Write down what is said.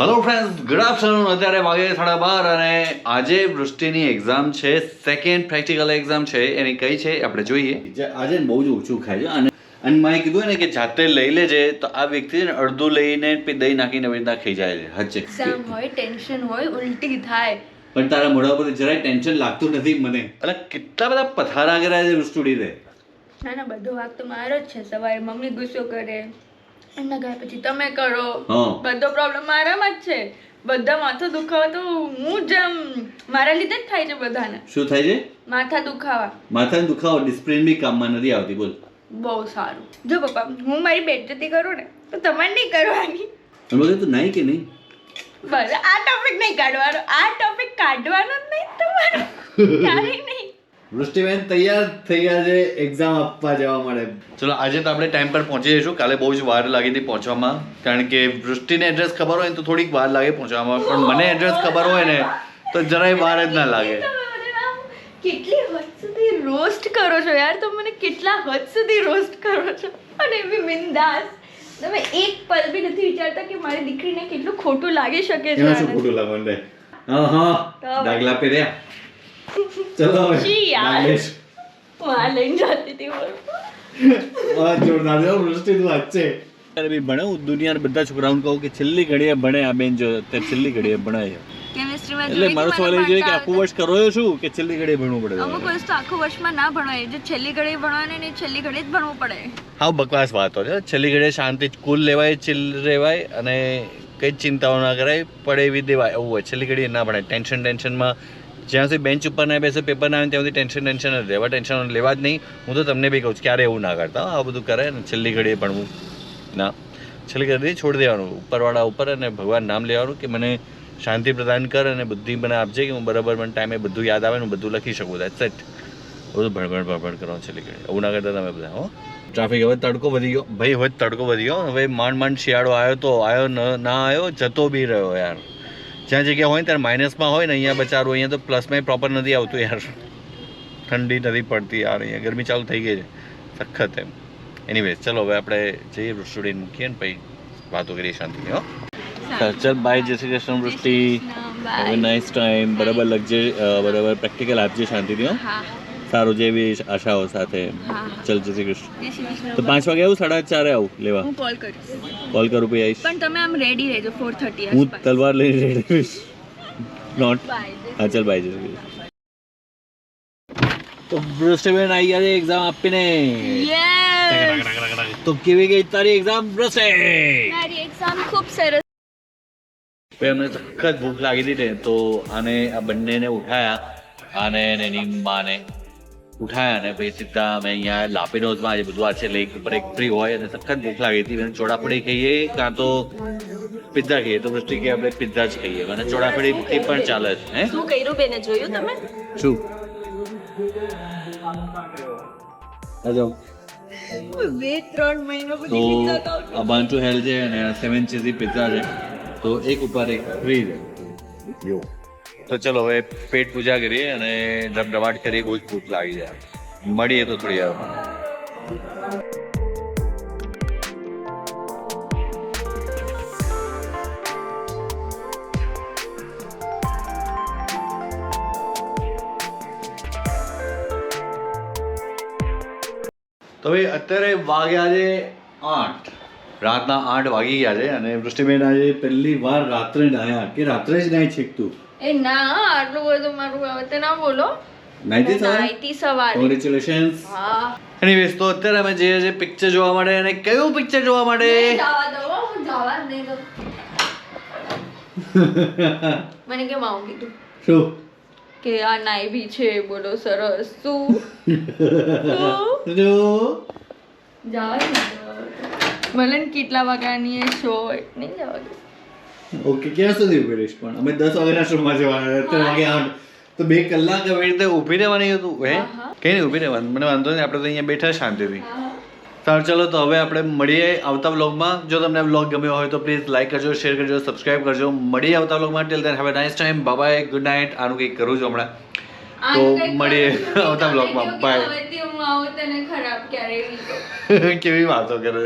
Hello friends good afternoon અત્યારે વાગે સાડા બાર અને આજે વૃષ્ટિની એક્ઝામ છે. સેકન્ડ પ્રેક્ટિકલ એક્ઝામ છે. એની કઈ છે આપણે જોઈએ. આજે બહુ જ ઓછું ખાય છે. અને અને મેં કીધું ને કે જાતે લઈ લેજે તો આ વ્યક્તિ ને અડધું લઈને દહીં નાખીને એવી રીતના ખાઈ જાય છે. હચ્ચે હોય ટેન્શન હોય ઉલટી થાય. પણ તારા મોઢા પર જરાય ટેન્શન લાગતું નથી મને. અને કેટલા બધા પથારા કર્યા છે વૃષ્ટુડી રે ના ના બધો વાક તો મારો જ છે. સવારે મમ્મી ગુસ્સો કરે. એમના ગયા પછી તમે કરો. બધો પ્રોબ્લેમ મારામાં જ છે. બધા માથો દુખાવો તો હું જ આમ મારા લીધે જ થાય છે બધાને. શું થાય છે? માથા દુખાવા. માથા દુખાવો ડિસ્પ્લિન બી કામમાં નથી આવતી બોલ. બહુ સારું. જો પપ્પા હું મારી બેજતી કરું ને તો તમારે નહીં કરવાની. બોલે તો નહીં કે નહીં? બસ આ ટોપિક નહીં કાઢવાનો આ ટોપિક કાઢવાનો જ નહીં તમારો. ક્યારેય નહીં. વૃષ્ટિબેન તૈયાર થઈ ગયા છે. એક્ઝામ આપવા જવા માટે ચલો આજે તો આપણે ટાઈમ પર પહોંચી જઈશું. કાલે બહુ જ વાર લાગી હતી પહોંચવામાં. કારણ કે વૃષ્ટિને એડ્રેસ ખબર હોય ને તો થોડીક વાર લાગે પહોંચવામાં. પણ મને એડ્રેસ ખબર હોય ને તો જરાય વાર જ ના લાગે. તમે મને આમ કેટલી હદ સુધી રોસ્ટ કરો છો યાર? તમે મને કેટલા હદ સુધી રોસ્ટ કરો છો? અને એવી બી બિંદાસ. તમે એક પલ બી નથી વિચારતા કે મારી દીકરીને કેટલું ખોટું લાગી શકે છે શું ખોટું લાગવાનું હા હા. ડાગલા પહેર્યા. અરે બી ભણે હું દુનિયાના બધા છોકરાઓને કહું કે છેલ્લી ઘડીએ ભણે આ બેન જો તે છેલ્લી ઘડીએ ભણે એટલે મારો સવાલ એ છે કે આખું વર્ષ કરો છો શું? કે છેલ્લી ઘડીએ ભણવું પડે? અમુક વસ્તુ આખું વર્ષમાં ના ભણવાય જે છેલ્લી ઘડી ભણવાની ને છેલ્લી ઘડી જ ભણવું પડે. હા બકવાસ વાતો છે. છેલ્લી ઘડીએ શાંતિ કુલ લેવાય ચીલ રહેવાય અને કઈ ચિંતાઓ ના કરાય. પડે એવી દેવાય. એવું હોય. છેલ્લી ઘડીએ ના ભણાય. ટેન્શન ટેન્શનમાં જ્યાં સુધી બેન્ચ ઉપર ના બેસો, પેપર ના આવે ત્યાં સુધી ટેન્શન ટેન્શન જ રહેવા ટેન્શન લેવા જ નહીં. હું તો તમને બી કહું છું, ક્યારે એવું ના કરતા હો. આ બધું કરે ને, છેલ્લી ઘડીએ ભણવું ના. છેલ્લી ઘડીએ છોડી દેવાનું. ઉપરવાળા ઉપર અને ભગવાન નામ લેવાનું કે મને શાંતિ પ્રદાન કર અને બુદ્ધિ મને આપજે કે હું બરાબર મને ટાઈમે બધું યાદ આવે ને હું બધું લખી શકું. દેટ્સ ઇટ બધું ભણભણ ભણભણ કરવાનું છેલ્લી ઘડી એવું ના કરતા તમે બધા, હો. ટ્રાફિક હવે તડકો વધી ગયો. ભાઈ, હવે તડકો વધી ગયો. હવે માંડ માંડ શિયાળો આવ્યો તો આવ્યો ના આવ્યો, જતો બી રહ્યો યાર. જ્યાં જગ્યા હોય ને ત્યારે માઇનસમાં હોય ને અહીંયા બચારું અહીંયા તો પ્લસમાં પ્રોપર નથી આવતું યાર. ઠંડી નથી પડતી યાર અહીંયા ગરમી ચાલુ થઈ ગઈ છે. સખત એમ. એનીવેઝ ચલો હવે આપણે જઈએ સ્ટુડન્ટ મૂકીએ ને પછી વાતો કરીએ શાંતિથી હો. ચાલ bye Jai Shri Krishna Vrishti. Nice time બરાબર લખજે બરાબર પ્રેક્ટિકલ આપજે શાંતિથી હા. સારું જેવી આશાઓ સાથે ચલ જય શ્રી કૃષ્ણ. તો પાંચ વાગે આવું? સાડા ચારે આવું? લેવા? હું કોલ કરીશ. કોલ કરું પછી આવીશ? પણ તમે આમ રેડી રહેજો ફોર થર્ટી હું તલવાર લઈને રેડી રહીશ. નોટ હા ચલ બાય જય શ્રી કૃષ્ણ. તો વૃષ્ટિબેન આવી ગયા છે એક્ઝામ આપીને. તો કેવી ગઈ તારી એક્ઝામ બ્રસે મારી એક્ઝામ ખૂબ સરસ. અમને સખત ભૂખ લાગી હતી ને તો આને આ બંનેને ઉઠાયા. અને એની માને ઉઠાયા અને પછી સીધા અમે અહીંયા લાપીનોઝમાં જે બધું આ છે લેક ઉપર એક ફ્રી હોય અને સખત ભૂખ લાગી હતી. અને ચોડાફળી ખાઈએ કાં તો પિઝા ખાઈએ. તો વૃષ્ટિ કે આપણે પિઝા જ ખાઈએ. અને ચોડાફળી પણ ચાલે છે હે? શું કર્યું બેને? જોયું તમે? શું? હજો બે ત્રણ મહિના તો આ બાંચુ હેલ છે અને સેવન ચીઝી પિઝા છે. તો એક ઉપર એક ફ્રી છે. યો તો ચલો, હવે પેટ પૂજા કરીએ અને ધબધબાટ કરીએ બહુ જ ભૂખ લાગી જાય. મળીએ તો થોડી વાર. તો ભાઈ, અત્યારે વાગ્યા છે આઠ. રાતના આઠ વાગી ગયા છે અને વૃષ્ટિબેન આજે પહેલી વાર રાત્રે નાયા કે રાત્રે જ નાહી છેકતું એ ના આટલું બધું મારું હવે તે ના બોલો. નાઈટી સવારે? નાઈટી સવારે. કોંગ્રેચ્યુલેશન્સ હા. એનીવેઝ તો અત્યારે અમે જઈએ છીએ પિક્ચર જોવા માટે અને કયું પિક્ચર જોવા માટે? જવા દો હું જવા જ નહીં દઉં. મને કેમ આવું કીધું? શું? કે આ નાઈવી છે બોલો સરસ. શું? શું? જવા જ નહીં ને કેટલા વાગ્યાની એ શો એટલે નહીં જવા દઉં. ઓકે ક્યાં સુધી ઊભી રહીશ પણ? અમે દસ વાગે આશ્રમમાં જવાના ત્રણ વાગે આઠ. તો બે કલાક આવી રીતે ઊભી રહેવાની હતું હે. કઈ નહીં ઊભી રહેવાનું. મને વાંધો નહીં આપણે તો અહીંયા બેઠા શાંતિથી. સારું ચલો તો હવે આપણે મળીએ આવતા વ્લોગમાં જો તમને વ્લોગ ગમ્યો હોય તો પ્લીઝ લાઇક કરજો શેર કરજો સબસ્ક્રાઇબ કરજો. મળીએ આવતા વ્લોગમાં till then have a nice time bye good night આનું કંઈક કરું છું હમણાં. તો મળીએ આવતા વ્લોગમાં કહું. કેવી વાતો કરે